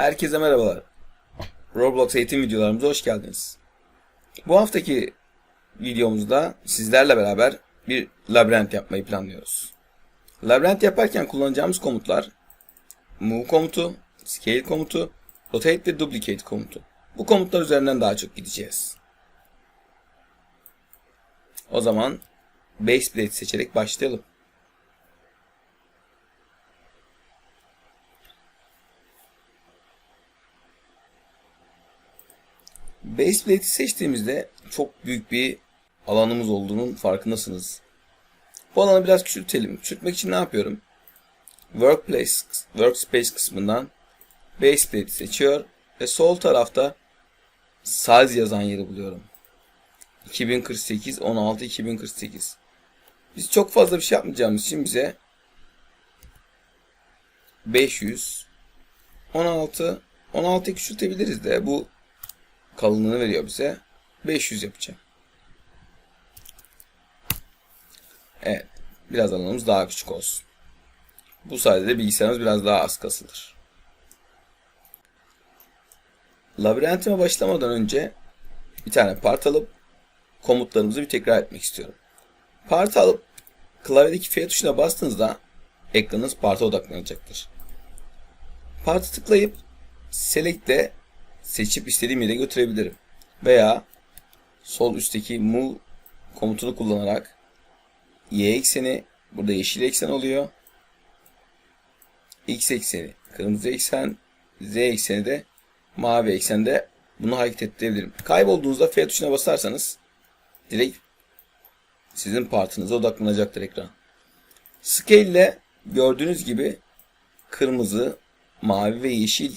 Herkese merhabalar. Roblox eğitim videolarımıza hoş geldiniz. Bu haftaki videomuzda sizlerle beraber bir labirent yapmayı planlıyoruz. Labirent yaparken kullanacağımız komutlar move komutu, scale komutu, rotate ve duplicate komutu. Bu komutlar üzerinden daha çok gideceğiz. O zaman base plate seçerek başlayalım. Base plate'i seçtiğimizde çok büyük bir alanımız olduğunun farkındasınız. Bu alanı biraz küçültelim. Küçültmek için ne yapıyorum? Workplace, Workspace kısmından Base plate'i seçiyor ve sol tarafta size yazan yeri buluyorum. 2048 16 2048. Biz çok fazla bir şey yapmayacağımız için bize 500 16 16 küçültebiliriz de bu kalınlığını veriyor bize. 500 yapacağım. Evet. Biraz alanımız daha küçük olsun. Bu sayede bilgisayarımız biraz daha az kasılır. Labirentime başlamadan önce bir tane part alıp komutlarımızı bir tekrar etmek istiyorum. Part alıp klavyedeki F tuşuna bastığınızda ekranınız parta odaklanacaktır. Partı tıklayıp Select'te seçip istediğim yere götürebilirim. Veya sol üstteki move komutunu kullanarak y ekseni burada yeşil eksen oluyor. X ekseni kırmızı eksen, Z ekseni de mavi eksende bunu hareket ettirebilirim. Kaybolduğunuzda F tuşuna basarsanız direkt sizin partınıza odaklanacaktır ekran. Scale ile gördüğünüz gibi kırmızı, mavi ve yeşil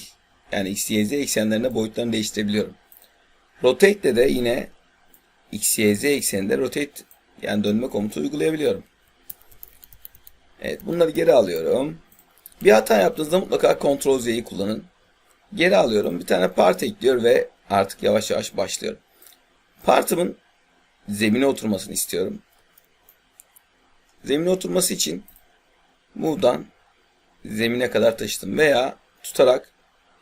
yani x, y, z eksenlerine boyutlarını değiştirebiliyorum. Rotate ile de yine x, y, z ekseninde rotate yani dönme komutu uygulayabiliyorum. Evet bunları geri alıyorum. Bir hata yaptığınızda mutlaka Ctrl Z'yi kullanın. Geri alıyorum. Bir tane part ekliyor ve artık yavaş yavaş başlıyorum. Partımın zemine oturmasını istiyorum. Zemine oturması için Move'dan zemine kadar taşıdım veya tutarak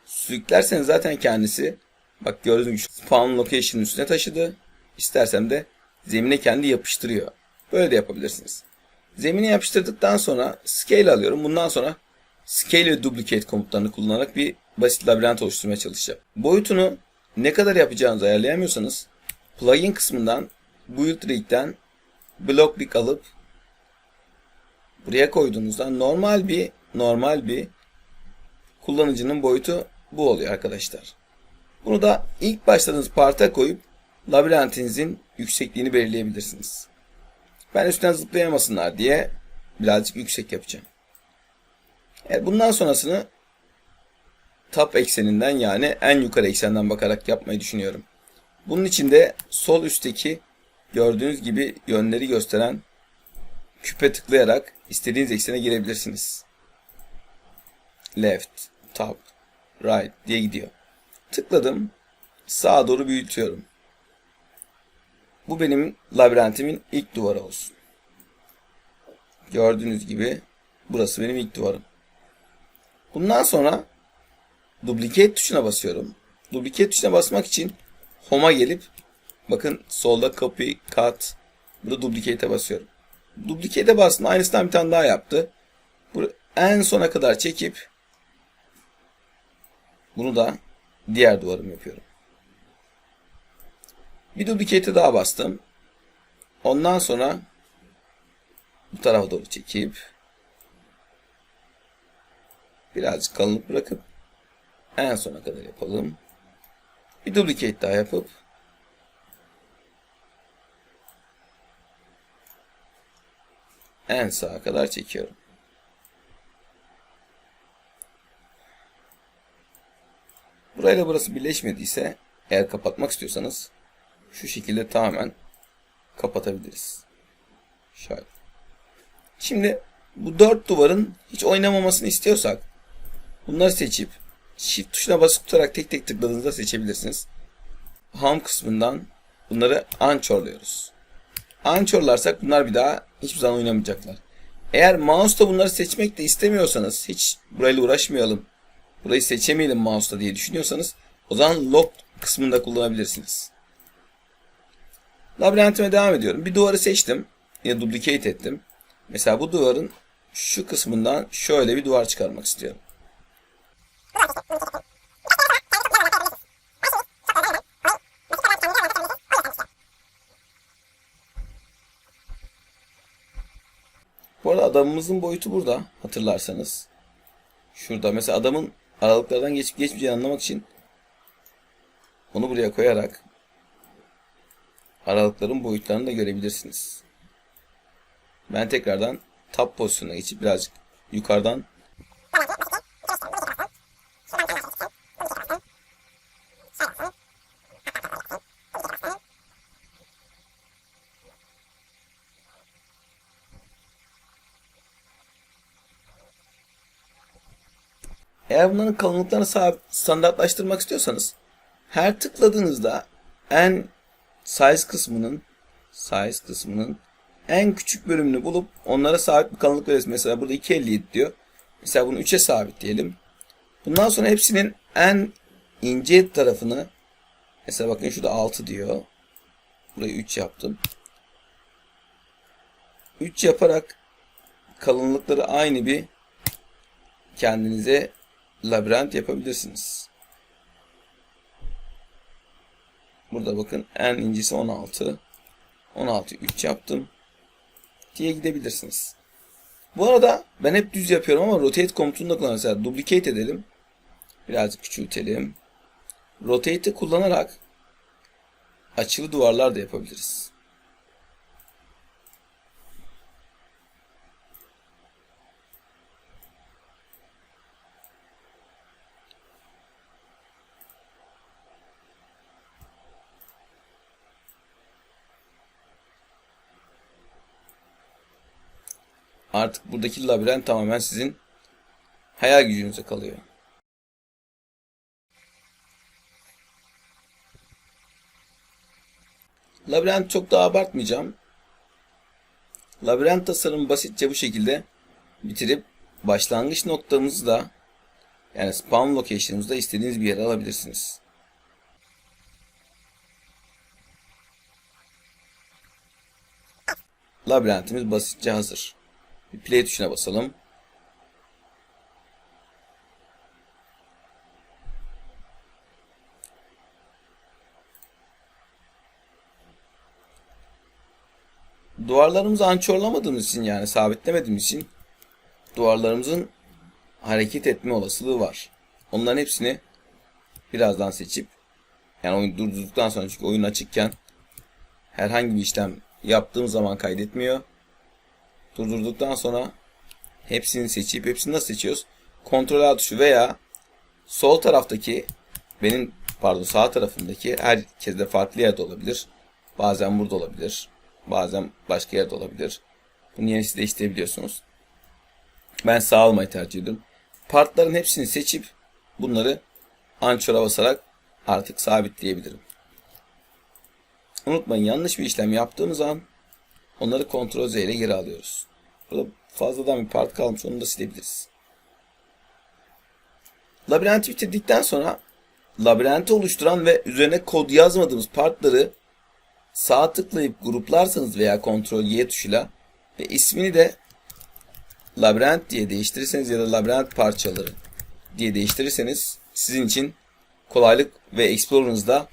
sürüklerseniz zaten kendisi bak gördüğünüz gibi spawn location üstüne taşıdı. İstersem de zemine kendi yapıştırıyor. Böyle de yapabilirsiniz. Zemine yapıştırdıktan sonra scale alıyorum. Bundan sonra scale ve duplicate komutlarını kullanarak bir basit labirent oluşturmaya çalışacağım. Boyutunu ne kadar yapacağınızı ayarlayamıyorsanız plugin kısmından build rig'den block rig alıp buraya koyduğunuzda normal bir normal bir kullanıcının boyutu bu oluyor arkadaşlar. Bunu da ilk başladığınız parta koyup labirentinizin yüksekliğini belirleyebilirsiniz. Ben üstten zıplayamasınlar diye birazcık yüksek yapacağım. Evet, bundan sonrasını top ekseninden yani en yukarı eksenden bakarak yapmayı düşünüyorum. Bunun için de sol üstteki gördüğünüz gibi yönleri gösteren küpe tıklayarak istediğiniz eksene girebilirsiniz. Left, top, right diye gidiyor. Tıkladım. Sağa doğru büyütüyorum. Bu benim labirentimin ilk duvarı olsun. Gördüğünüz gibi burası benim ilk duvarım. Bundan sonra duplicate tuşuna basıyorum. Duplicate tuşuna basmak için home'a gelip bakın solda copy, cut burada duplicate'e basıyorum. Duplicate'e bastım. Aynısından bir tane daha yaptı. Bunu en sona kadar çekip bunu da diğer duvarım yapıyorum. Bir duplicate'e daha bastım. Ondan sonra bu tarafa doğru çekip birazcık kalınlık bırakıp en sona kadar yapalım. Bir duplicate daha yapıp en sağa kadar çekiyorum. Burayla burası birleşmediyse eğer kapatmak istiyorsanız şu şekilde tamamen kapatabiliriz. Şöyle. Şimdi bu dört duvarın hiç oynamamasını istiyorsak bunları seçip Shift tuşuna basıp tutarak tek tek tıkladığınızda seçebilirsiniz. Home kısmından bunları unchorluyoruz. Unchorlarsak bunlar bir daha hiçbir zaman oynamayacaklar. Eğer mouse'da bunları seçmek de istemiyorsanız hiç burayla uğraşmayalım burayı seçemeyelim mouse'la diye düşünüyorsanız o zaman lock kısmında kullanabilirsiniz. Labirentime devam ediyorum. Bir duvarı seçtim. Ya duplicate ettim. Mesela bu duvarın şu kısmından şöyle bir duvar çıkarmak istiyorum. Bu arada adamımızın boyutu burada hatırlarsanız. Şurada mesela adamın aralıklardan geçip geçmeyeceğini anlamak için onu buraya koyarak aralıkların boyutlarını da görebilirsiniz. Ben tekrardan tab pozisyonuna geçip birazcık yukarıdan Eğer bunların kalınlıklarını sab- standartlaştırmak istiyorsanız her tıkladığınızda en size kısmının size kısmının en küçük bölümünü bulup onlara sabit bir kalınlık veririz. Mesela burada 257 diyor. Mesela bunu 3'e sabitleyelim. Bundan sonra hepsinin en ince tarafını mesela bakın şurada 6 diyor. Burayı 3 yaptım. 3 yaparak kalınlıkları aynı bir kendinize labirent yapabilirsiniz. Burada bakın en incisi 16. 16 3 yaptım. Diye gidebilirsiniz. Bu arada ben hep düz yapıyorum ama rotate komutunu da kullanıyorum. Mesela duplicate edelim. Birazcık küçültelim. Rotate'i kullanarak açılı duvarlar da yapabiliriz. Artık buradaki labirent tamamen sizin hayal gücünüze kalıyor. Labirent çok daha abartmayacağım. Labirent tasarımı basitçe bu şekilde bitirip başlangıç noktamızı da yani spawn location'ımızda istediğiniz bir yere alabilirsiniz. Labirentimiz basitçe hazır. Bir play tuşuna basalım. Duvarlarımızı ançorlamadığımız için yani sabitlemediğimiz için duvarlarımızın hareket etme olasılığı var. Onların hepsini birazdan seçip yani oyun durdurduktan sonra çünkü oyun açıkken herhangi bir işlem yaptığım zaman kaydetmiyor. Durdurduktan sonra hepsini seçip hepsini nasıl seçiyoruz? Kontrol A tuşu veya sol taraftaki benim pardon sağ tarafındaki herkeste farklı yerde olabilir. Bazen burada olabilir. Bazen başka yerde olabilir. Bunu yenisi değiştirebiliyorsunuz. Ben sağ almayı tercih ediyorum. Partların hepsini seçip bunları ançora basarak artık sabitleyebilirim. Unutmayın yanlış bir işlem yaptığımız zaman onları kontrol Z ile geri alıyoruz. Burada fazladan bir part kalmış onu da silebiliriz. Labirenti bitirdikten sonra labirenti oluşturan ve üzerine kod yazmadığımız partları sağ tıklayıp gruplarsanız veya kontrol Y tuşuyla ve ismini de labirent diye değiştirirseniz ya da labirent parçaları diye değiştirirseniz sizin için kolaylık ve Explorer'ınızda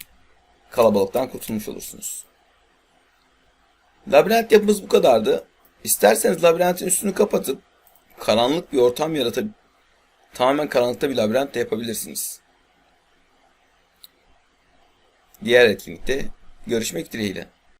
kalabalıktan kurtulmuş olursunuz. Labirent yapımız bu kadardı. İsterseniz labirentin üstünü kapatıp karanlık bir ortam yaratıp tamamen karanlıkta bir labirent de yapabilirsiniz. Diğer etkinlikte görüşmek dileğiyle.